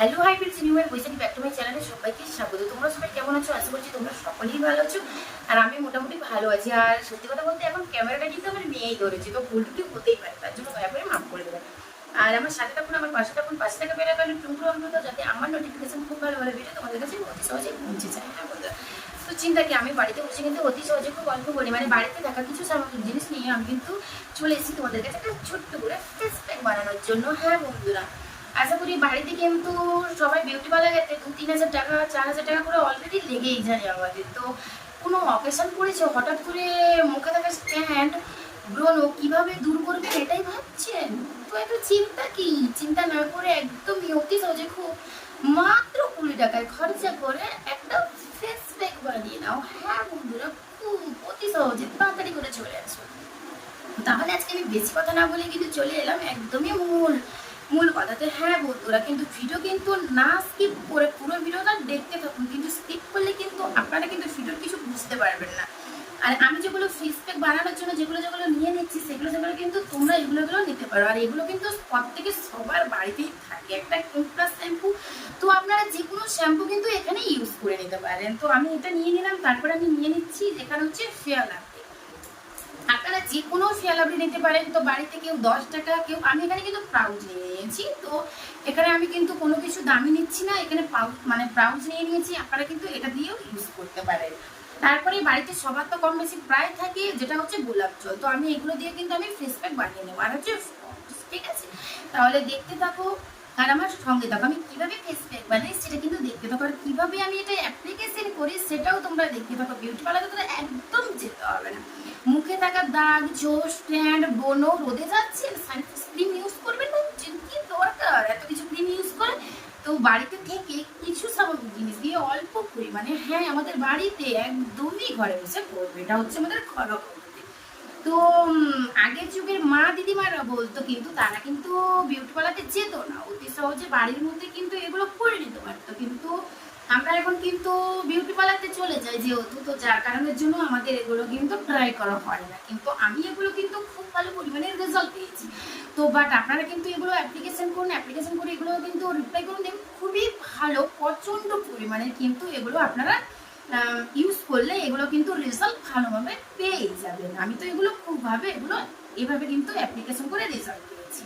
Hello hi friends new year Baishakhi back to my চ্যানেলে সবাইকে স্বাগত। তোমরা সবাই কেমন আছো? আশা করছি তোমরা সকলেই ভালো আছো। আর আমি মোটামুটি ভালো আছি। আর সত্যি কথা বলতে এখন ক্যামেরাটা কিন্তু আমার মেয়েই ধরেছি, তো ভুল হতেই পারে, তার জন্য দয়া করে মাফ করে দেবেন আর আমার সাথে থাকুন, আমার পাশে থাকুন, পাশে থাকা বেলা গেলে টুকরো অন্তত যাতে আমার নোটিফিকেশন খুব ভালো ভালো ভিডিও তোমাদের কাছে অতি সহজে পৌঁছে যায়। হ্যাঁ বন্ধুরা? তো চিন্তা কি, আমি বাড়িতে বসে কিন্তু অতি সহজে খুব অল্প মানে বাড়িতে থাকা কিছু সামগ্রিক জিনিস নিয়ে আমি কিন্তু চলে এসেছি তোমাদের কাছে একটা ছোট্ট করে ফেস প্যাক বানানোর জন্য। হ্যাঁ বন্ধুরা? আশা করি বাড়িতে কিন্তু সবাই বিউটি পার্লার গেছে দু তিন হাজার টাকা, চার হাজার টাকা করে অলরেডি লেগেই যায় আমাদের। তো কোনো অকেশন পড়েছে হঠাৎ করে মুখে থাকা স্ট্যান্ড ব্রণ কীভাবে দূর করবে এটাই ভাবছেন? তো এত চিন্তা কি? চিন্তা না করে একদমই অতি সহজে খুব মাত্র কুড়ি টাকায় খরচা করে একটা ফেস প্যাক বানিয়ে নাও। হ্যাঁ বন্ধুরা, খুব অতি সহজে তাড়াতাড়ি করে চলে আসো তাহলে আজকে আমি বেশি কথা না বলে কিন্তু চলে এলাম, একদমই মূল মূল কথাতে হ্যাঁ বন্ধুরা কিন্তু ভিডিও কিন্তু না স্কিপ করে পুরো ভিডিওটা দেখতে থাকুন, কিন্তু স্কিপ করলে কিন্তু আপনারা কিন্তু ভিডিওর কিছু বুঝতে পারবেন না। আর আমি যেগুলো ফেস প্যাক বানানোর জন্য যেগুলো যেগুলো নিয়ে নিচ্ছি, সেগুলো সেগুলো কিন্তু তোমরা এগুলো এগুলো নিতে পারো। আর এগুলো কিন্তু প্রত্যেকে সবার বাড়িতেই থাকে। একটা প্লাস শ্যাম্পু তো আপনারা যে কোনো শ্যাম্পু কিন্তু এখানে ইউজ করে নিতে পারেন। তো আমি এটা নিয়ে নিলাম, তারপরে আমি নিয়ে নিচ্ছি, যেখানে হচ্ছে ফেয়ার আপনারা যে কোনো ফেয়ালাবরি নিতে পারেন, তো বাড়িতে কেউ দশ টাকা, কেউ আমি এখানে কিন্তু প্রাউজ নিয়ে নিয়েছি। তো এখানে আমি কিন্তু কোনো কিছু দামি নিচ্ছি না, এখানে মানে প্রাউজ নিয়ে নিয়েছি, আপনারা কিন্তু এটা দিয়েও ইউজ করতে পারেন। তারপরে বাড়িতে সবার তো কম বেশি প্রায় থাকে, যেটা হচ্ছে গোলাপ জল। তো আমি এগুলো দিয়ে কিন্তু আমি ফেস প্যাক বানিয়ে নেব। আর হচ্ছে ঠিক আছে? তাহলে দেখতে থাকো। আর আমার সঙ্গে থাকো আমি কীভাবে ফেস প্যাক বানাই সেটা কিন্তু দেখতে থাকো। আর কীভাবে আমি এটা অ্যাপ্লিকেশন করি সেটাও তোমরা দেখতে থাকো। বিউটি পার্লারে তোমরা একদম যেতে হবে না। মুখে থাকা দাগ, জোশ স্ট্যান্ড বনো, রোদে যাচ্ছে ক্রিম ইউজ করবেন না কি দরকার? এত কিছু ক্রিম ইউজ করে তো বাড়িতে থেকে কিছু সামগ্রিক জিনিস দিয়ে অল্প পরিমাণে হ্যাঁ আমাদের বাড়িতে একদমই ঘরে বসে করবে। এটা হচ্ছে আমাদের পদ্ধতি। তো আগের যুগের মা দিদিমারা বলতো কিন্তু তারা কিন্তু বিউটি পার্লারে যেত না। অতি সহজে বাড়ির মধ্যে কিন্তু এগুলো করে নিতে পারতো। কিন্তু আমরা এখন কিন্তু বিউটি পার্লারতে চলে যাই যেহেতু, তো যার কারণের জন্য আমাদের এগুলো কিন্তু ট্রাই করা হয় না। কিন্তু আমি এগুলো কিন্তু খুব ভালো পরিমাণে রেজাল্ট পেয়েছি। তো বাট আপনারা কিন্তু এগুলো অ্যাপ্লিকেশন করুন অ্যাপ্লিকেশন করে এগুলো কিন্তু রিপ্লাই করুন, দেখুন খুবই ভালো, প্রচণ্ড পরিমাণে কিন্তু এগুলো আপনারা ইউজ করলে এগুলো কিন্তু রেজাল্ট ভালোভাবে পেয়ে যাবেন আমি তো এগুলো খুবভাবে এগুলো এভাবে কিন্তু অ্যাপ্লিকেশন করে রেজাল্ট পেয়েছি।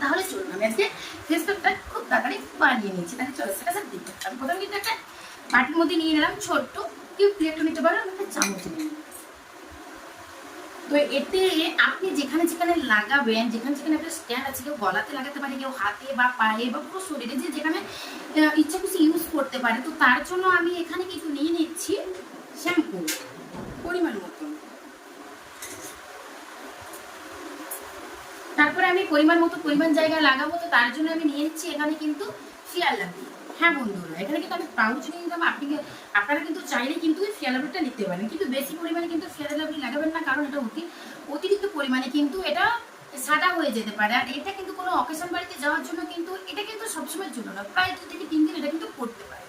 তাহলে চলুন, আমি আজকে ফেসবুকটা খুব তাড়াতাড়ি বানিয়ে নিয়েছি। তাহলে চলো, সেটা স্যার দেখতে আমি প্রথমে কিন্তু একটা বাটির মধ্যে নিয়ে নিলাম ছোট্ট কেউ প্লেটও নিতে পারো আমি একটা চামচ নিয়ে। তো এতে আপনি যেখানে যেখানে লাগাবেন, যেখানে যেখানে আপনার স্ট্যান্ড আছে, কেউ গলাতে লাগাতে পারে, কেউ হাতে বা পায়ে বা পুরো শরীরে যে যেখানে ইচ্ছা খুশি ইউজ করতে পারে, তো তার জন্য আমি এখানে কিছু নিয়ে নিচ্ছি শ্যাম্পু পরিমাণ মতন তারপরে আমি পরিমাণ মতো, পরিমাণ জায়গায় লাগাবো, তো তার জন্য আমি নিয়ে নিচ্ছি এখানে কিন্তু ফিয়ার লাভলি হ্যাঁ বন্ধুরা, এখানে কিন্তু আমি পাউচ নিয়ে নিলাম, আপনি আপনারা কিন্তু চাইলে কিন্তু ফিয়ার নিতে পারেন, কিন্তু বেশি পরিমাণে কিন্তু ফিয়ার লাভলি লাগাবেন না কারণ এটা অতি অতিরিক্ত পরিমাণে কিন্তু এটা সাদা হয়ে যেতে পারে। আর এটা কিন্তু কোনো অকেশন বাড়িতে যাওয়ার জন্য কিন্তু এটা কিন্তু সবসময়ের জন্য না প্রায় দু থেকে তিন দিন এটা কিন্তু করতে পারে।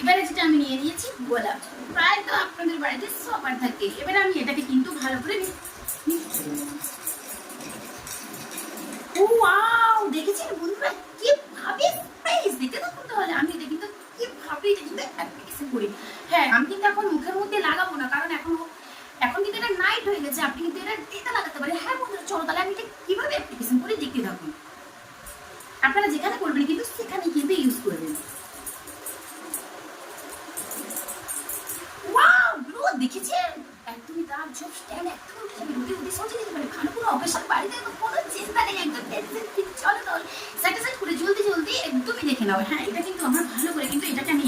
এবারে যেটা আমি নিয়ে নিয়েছি গোলাপ প্রায় তো আপনাদের বাড়িতে সবার থাকে। এবারে আমি এটাকে কিন্তু ভালো করে। ও ওয়াও, দেখেছেন আমি এটা কিন্তু হ্যাঁ আমি কিন্তু এখন মুখের মধ্যে লাগাবো এখন কিন্তু এটা নাইট হয়ে গেছে, আপনি হ্যাঁ কীভাবে অ্যাপ্লিকেশন করে দেখতে থাকুন। আপনারা যেখানে করবেন কিন্তু সেখানে কিন্তু ইউজ করবেন ওয়াও ব্রো দেখেছেন? একদমই দাম সব স্ট্যান্ড একদম উঠে যাবে রুটি উঠে সহজে দিতে পারে। ভালো অকেশন বাড়িতে তো চলো তাহলে সেটা সেট করে জলদি জলদি একদমই দেখে নাও হ্যাঁ এটা কিন্তু আমার ভালো করে কিন্তু এটাকে আমি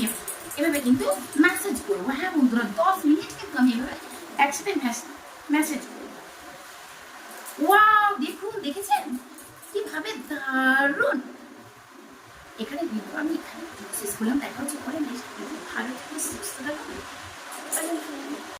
এভাবে কিন্তু ম্যাসেজ করব হ্যাঁ বন্ধুরা দশ মিনিট কিন্তু আমি এভাবে একসাথে ম্যাসেজ করব ওয়াও দেখুন, দেখেছেন? কীভাবে দারুণ! এখানে ভিডিও আমি এখানে শেষ করলাম দেখা হচ্ছে পরে নেক্সট ভালো থাকবে সুস্থ থাকবে